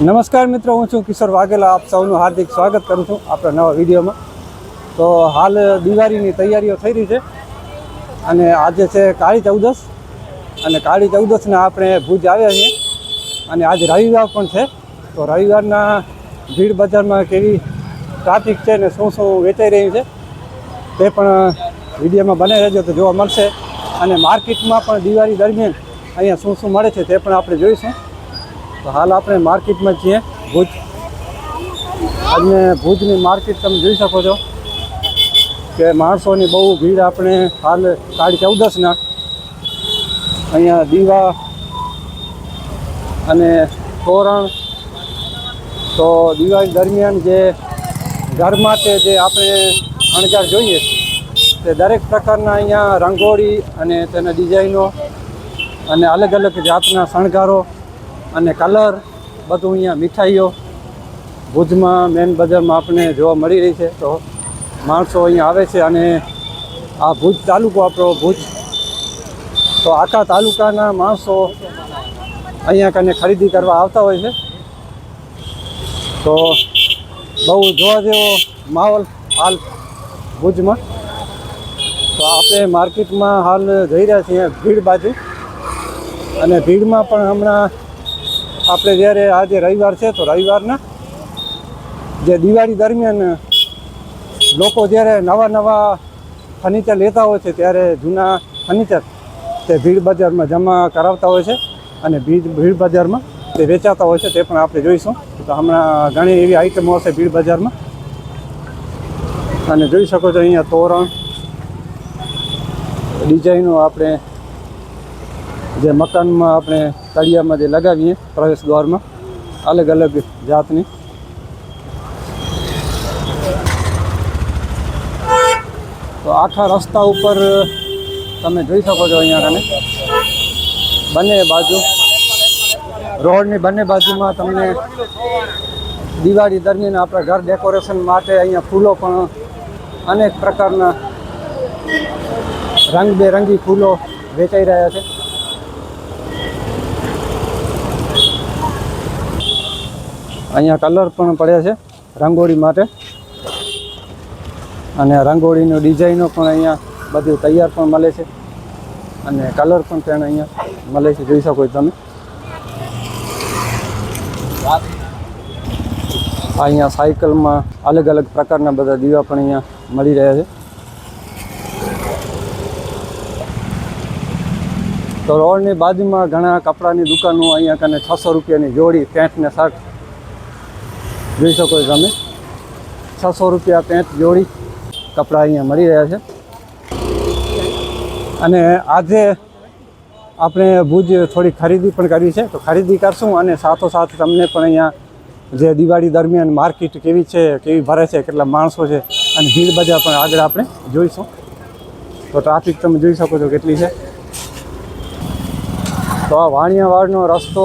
નમસ્કાર મિત્રો, હું છું કિશોર વાઘેલા. આપ સૌનું હાર્દિક સ્વાગત કરું છું આપણા નવા વિડીયોમાં. તો હાલ દિવાળીની તૈયારીઓ થઈ રહી છે અને આજે છે કાળી ચૌદસ અને કાળી ચૌદસના આપણે ભુજ આવ્યા છીએ. અને આજે રવિવાર પણ છે. તો રવિવારના ભીડ બજારમાં કેવી ટ્રાફિક છે ને શું શું વેચાઈ રહ્યું છે તે પણ વિડીયોમાં બનાવી રહેજો તો જોવા મળશે. અને માર્કેટમાં પણ દિવાળી દરમિયાન અહીંયા શું શું મળે છે તે પણ આપણે જોઈશું. તો હાલ આપણે માર્કેટમાં છીએ ભુજ. અને ભુજની માર્કેટ તમે જોઈ શકો છો કે માણસોની બહુ ભીડ આપણે હાલ સાડી ચૌદસના. અહીંયા દીવા અને તોરણ. તો દિવાળી દરમિયાન જે ઘર માટે જે આપણે શણગાર જોઈએ તે દરેક પ્રકારના અહીંયા રંગોળી અને તેના ડિઝાઇનો અને અલગ અલગ જાતના શણગારો અને કલર બધું અહીંયા મીઠાઈઓ. ભુજમાં મેન બજારમાં આપણે જોવા મળી રહી છે. તો માણસો અહીંયા આવે છે અને આ ભુજ તાલુકો આપણો ભુજ. તો આખા તાલુકાના માણસો અહીંયા કને ખરીદી કરવા આવતા હોય છે. તો બહુ જોવા જેવો માહોલ હાલ ભુજમાં. તો આપણે માર્કેટમાં હાલ જઈ રહ્યા છીએ ભીડ બાજુ. અને ભીડમાં પણ હમણાં આપણે જ્યારે આજે રવિવાર છે, તો રવિવારના જે દિવાળી દરમિયાન લોકો જ્યારે નવા નવા ફર્નિચર લેતા હોય છે, ત્યારે જૂના ફર્નિચર તે ભીડ બજારમાં જમા કરાવતા હોય છે અને ભીડ ભીડ બજારમાં તે વેચાતા હોય છે, તે પણ આપણે જોઈશું. તો હમણાં ઘણી એવી આઈટમો હશે ભીડ બજારમાં. અને જોઈ શકો છો અહીંયા તોરણ, ડિઝાઇનો આપણે, જે મકાનમાં આપણે તળિયામાં જે લગાવીએ પ્રવેશ દ્વારમાં, અલગ અલગ જાતની. તો આખા રસ્તા ઉપર, તમે જોઈ શકો છો અહીંયા કને બંને બાજુ, રોડની બંને બાજુમાં તમને દિવાળી દરમિયાન આપણા ઘર ડેકોરેશન માટે અહીંયા ફૂલો પણ અનેક પ્રકારના રંગબેરંગી ફૂલો વેચાઈ રહ્યા છે. અહીંયા કલર પણ પડ્યા છે રંગોળી માટે. અને રંગોળીનો ડિઝાઇનો પણ અહીંયા બધું તૈયાર પણ મળે છે. અને કલર પણ તેને અહીંયા મળે છે, જોઈ શકો તમે. અહીંયા સાયકલમાં અલગ અલગ પ્રકારના બધા દીવા પણ અહીંયા મળી રહ્યા છે. તો રોડની બાજુમાં ઘણા કપડાની દુકાનો અહીંયા કને છસો રૂપિયાની જોડી, પેન્ટ ને શર્ટ જોઈ શકો છો તમે. છસો રૂપિયા પેન્ટ જોડી કપડાં અહીંયા મળી રહ્યા છે. અને આજે આપણે ભુજ થોડી ખરીદી પણ કરી છે. તો ખરીદી કરશું અને સાથોસાથ તમને પણ અહીંયા જે દિવાળી દરમિયાન માર્કેટ કેવી છે, કેવી ભરે છે, કેટલા માણસો છે અને ભીડ બજાર પણ આગળ આપણે જોઈશું. તો ટ્રાફિક તમે જોઈ શકો છો કેટલી છે. તો આ વાણિયાવાડનો રસ્તો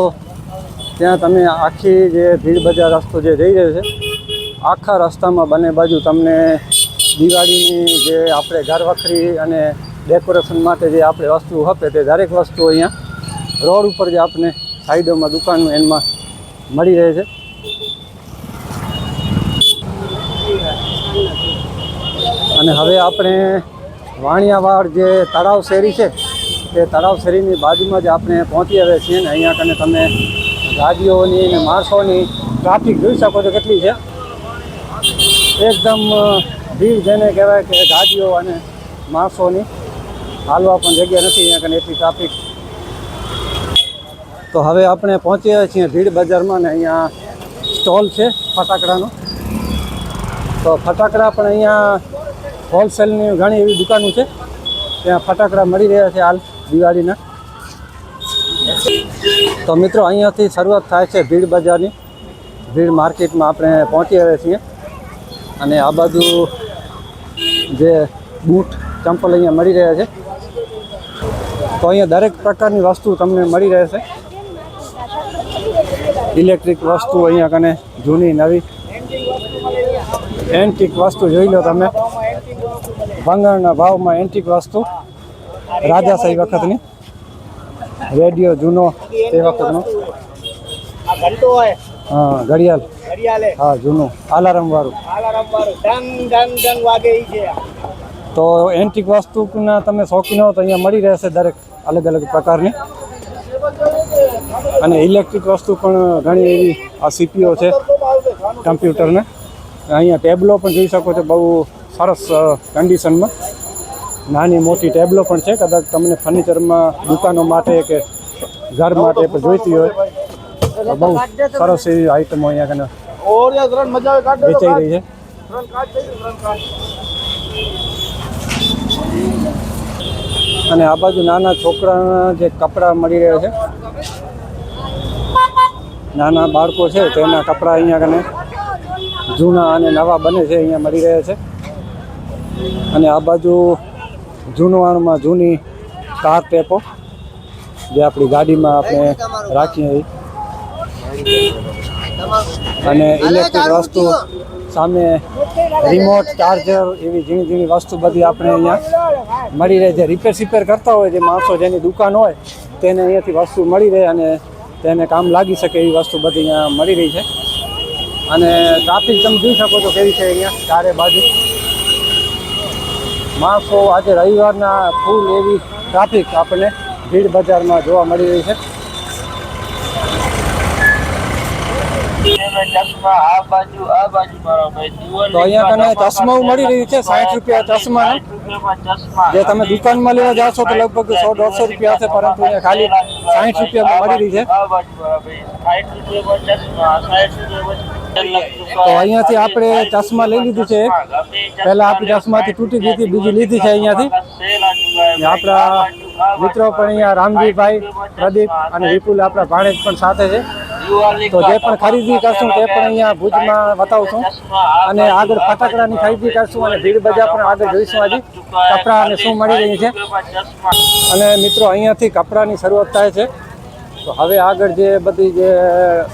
ત્યાં તમે આખી જે ભીડ રસ્તો જે જઈ રહ્યો છે, આખા રસ્તામાં બંને બાજુ તમને દિવાળીની જે આપણે ઘરવખરી અને ડેકોરેશન માટે જે આપણે વસ્તુ હપે તે દરેક વસ્તુ અહીંયા રોડ ઉપર જે આપણે સાઈડોમાં દુકાનો એમાં મળી રહે છે. અને હવે આપણે વાણિયાવાડ જે તળાવ શેરી છે, તે તળાવ શેરીની બાજુમાં જ આપણે પહોંચી આવ્યા છીએ ને અહીંયા કને તમે ગાડીઓની ને માણસોની ટ્રાફિક જોઈ શકો છો કેટલી છે. એકદમ ભીડ જેને કહેવાય કે ગાડીઓ અને માણસોની હાલવા પણ જગ્યા નથી અહીંયા કને એટલી ટ્રાફિક. તો હવે આપણે પહોંચી આવ્યા છીએ ભીડ બજારમાં ને અહીંયા સ્ટોલ છે ફટાકડાનો. તો ફટાકડા પણ અહીંયા હોલસેલની ઘણી એવી દુકાનો છે. ત્યાં ફટાકડા મળી રહ્યા છે હાલ દિવાળીના. તો મિત્રો, અહીંયાથી શરૂઆત થાય છે ભીડ બજારની. ભીડ માર્કેટમાં આપણે પહોંચી રહ્યા છીએ. અને આ બાજુ જે બૂટ, ચંપલ અહીંયા મળી રહ્યા છે. તો અહીંયા દરેક પ્રકારની વસ્તુ તમને મળી રહેશે. ઇલેક્ટ્રિક વસ્તુ અહીંયા કને જૂની, નવી. એન્ટિક વસ્તુ જોઈ લો તમે. ભંગારના ભાવમાં એન્ટિક વસ્તુ. રાજાશાહી વખતની. રેડિયો જૂનો તે વખતનો હા ઘડિયાળ. ઘડિયાળ. હા જૂનું. આલારામ વાળું ડંગ ડંગ ડંગ વાગે ઈ છે. તો એન્ટિક વસ્તુના તમે શોખીન હો તો અહીંયા મળી રહેશે દરેક અલગ અલગ પ્રકારની. અને ઇલેક્ટ્રિક વસ્તુ પણ ઘણી એવી આ સીપીઓ છે કમ્પ્યુટરને. અહીંયા ટેબલો પણ જોઈ શકો છો બહુ સરસ કન્ડિશનમાં નાની મોટી ટેબલો પણ છે, કદાચ તમને ફર્નિચરમાં, દુકાનો માટે કે ઘર માટે પણ જોઈતી હોય. બહુ સરસ એવી આઈટમો અહીંયા કને વેચાઈ રહી છે. અને આ બાજુ નાના છોકરાના જે કપડાં મળી રહ્યા છે. નાના બાળકો છે તેના કપડાં અહીંયા કને જૂના અને નવા બને છે, અહીંયા મળી રહ્યા છે. અને આ બાજુ જૂનવાણમાં જૂની કાર ટેપો જે આપણી ગાડીમાં આપણે રાખીએ. અને ઇલેક્ટ્રિક વસ્તુ સામે રિમોટ ચાર્જર એવી ઝીણી ઝીણી વસ્તુ બધી આપણે અહીંયા મળી રહે. છે રિપેર સિપેર કરતા હોય, જે માણસો જેની દુકાન હોય, તેને અહીંયાથી વસ્તુ મળી રહે અને તેને કામ લાગી શકે એવી વસ્તુ બધી અહીંયા મળી રહી છે. અને ટ્રાફિક તમે જોઈ શકો છો કેવી છે અહીંયા, ચારે બાજુ. માણસો આજે રવિવારના ફૂલ એવી ટ્રાફિક આપણને ભીડ બજારમાં જોવા મળી રહી છે. તો અહીંયા કને ચશ્મા મળી રહી છે સાઠ રૂપિયા ચશ્મા. ચશ્મા. જે તમે દુકાનમાં લેવા જાશો તો લગભગ સો દોઢસો રૂપિયા છે પરંતુ ખાલી સાઠ રૂપિયામાં મળી રહી છે. તો અહીંયાથી આપણે ચશ્મા લઈ લીધું છે પહેલાં આપણી ચશ્માથી તૂટી ગઈ હતી બીજી લીધી છે અહીંયાથી. આપણા મિત્રો પણ અહીંયા રામજીભાઈ પ્રદીપ અને વિપુલ આપણા ભાણેજ પણ સાથે છે. તો જે પણ ખરીદી કરશું તે પણ અહીંયા ભુજમાં બતાવશું. અને આગળ ફટાકડાની ખરીદી કરશું અને ભીડ બજાર પણ આગળ જોઈશું હજી કપડાં અને શું મળી રહી છે. અને મિત્રો અહીંયાથી કપડાની શરૂઆત થાય છે. તો હવે આગળ જે બધી જે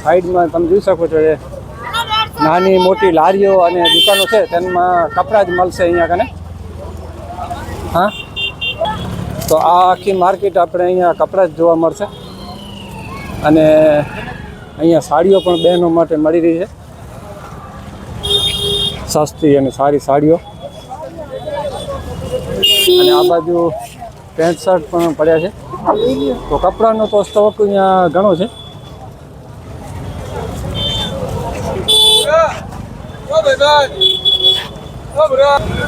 સાઈડમાં તમે જોઈ શકો છો એ નાની મોટી લારીઓ અને દુકાનો છે, તેમાં કપડાં જ મળશે અહીંયા કને? હા? તો આ આખી માર્કેટ આપણે અહીંયા કપડાં જ જોવા મળશે. અને અહીંયા સાડીઓ પણ બહેનો માટે મળી રહી છે. સસ્તી અને સારી સાડીઓ. અને આ બાજુ પેન્ટ શર્ટ પણ પડ્યા છે. તો કપડાનો તો સ્ટોક અહીંયા ઘણો છે.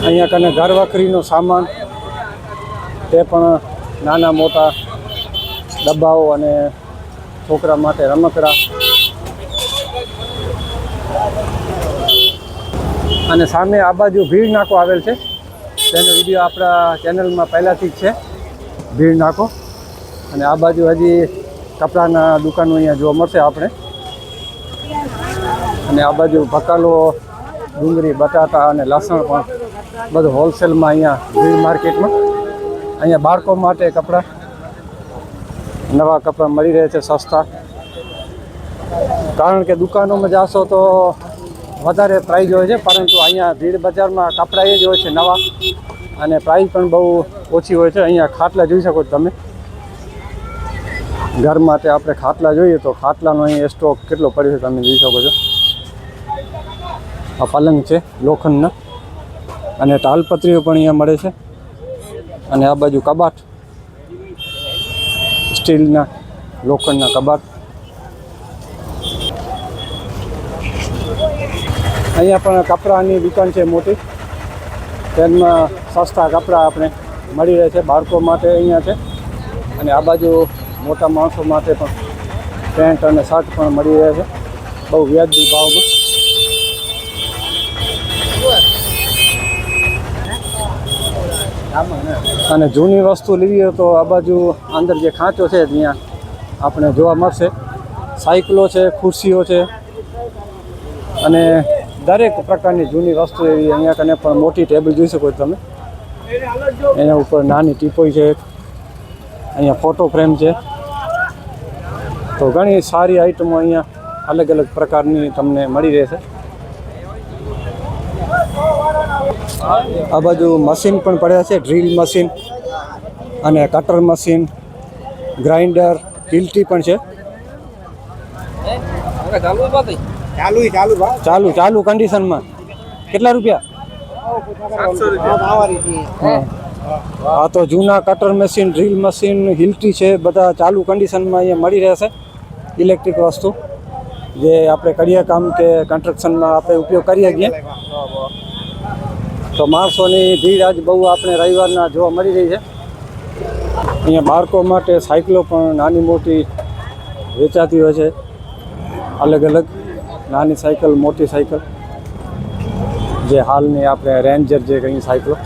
અહીંયા કને ઘર વખરીનો સામાન, તે પણ નાના મોટા ડબ્બાઓ અને છોકરા માટે રમકડા. અને સામે આ બાજુ ભીડ નાકો આવેલ છે. તેનો વીડિયો આપણા ચેનલમાં પહેલાંથી જ છે. ભીડ નાકો. અને આ બાજુ હજી કપડાના દુકાનો અહીંયા જોવા મળશે આપણે. અને આ બાજુ બકાલો ડુંગળી બટાટા અને લસણ પણ બધું હોલસેલમાં અહીંયા ભીડ માર્કેટમાં. અહીંયા બાળકો માટે કપડાં, નવા કપડાં મળી રહે છે, સસ્તા. કારણ કે દુકાનોમાં જાશો તો વધારે પ્રાઇઝ હોય છે, પરંતુ અહીંયા ભીડ બજારમાં કપડાં એ જ હોય છે, નવા. અને પ્રાઇસ પણ બહુ ઓછી હોય છે, અહીંયા ખાટલા જોઈ શકો છો તમે. ઘર માટે આપણે ખાટલા જોઈએ તો ખાટલાનો અહીં સ્ટોક કેટલો પડ્યો છે તમે જોઈ શકો છો. આ પલંગ છે, લોખંડના. અને તાલપત્રીઓ પણ અહીંયા મળે છે. અને આ બાજુ કબાટ. સ્ટીલના લોખંડના કબાટ. અહીંયા પણ કપડાની દુકાન છે મોટી. તેમાં સસ્તા કપડાં આપણે મળી રહે છે બાળકો માટે અહીંયા છે. અને આ બાજુ મોટા માણસો માટે પણ પેન્ટ અને શર્ટ પણ મળી રહે છે. બહુ વ્યાજબી ભાવમાં. અને જૂની વસ્તુ લેવી હોય તો આ બાજુ અંદર જે ખાંચો છે ત્યાં આપણે જોવા મળશે. સાયકલો છે, ખુરશીઓ છે. અને દરેક પ્રકારની જૂની વસ્તુ એવી અહીંયા કને પણ મોટી ટેબલ જોઈ શકો તમે. એના ઉપર નાની ટીપોઈ છે. અહીંયા ફોટો ફ્રેમ છે. તો ઘણી સારી આઈટમો અહીંયા અલગ અલગ પ્રકારની તમને મળી રહેશે. આ બાજુ મશીન પણ પડ્યા છે, ડ્રીલ મશીન અને કટર મશીન, ગ્રાઇન્ડર, પિલ્ટી પણ છે. ચાલુ ચાલુ કન્ડિશનમાં કેટલા રૂપિયા. આ તો જૂના cutter machine, drill machine Hilti છે, બધા ચાલુ કન્ડિશનમાં અહીંયા મળી રહેશે ઇલેક્ટ્રિક વસ્તુ જે આપણે કરીએ કામ કે કન્સ્ટ્રક્શનમાં આપણે ઉપયોગ કરીએ છીએ. તો માણસોની ભીડ આજ બહુ આપણે રવિવારના જોવા મળી રહી છે. અહીંયા બાળકો માટે સાયકલો પણ નાની મોટી વેચાતી હોય છે. અલગ અલગ નાની સાયકલ, મોટી સાયકલ. જે હાલની આપણે રેન્જર જે કહીએ સાયકલો.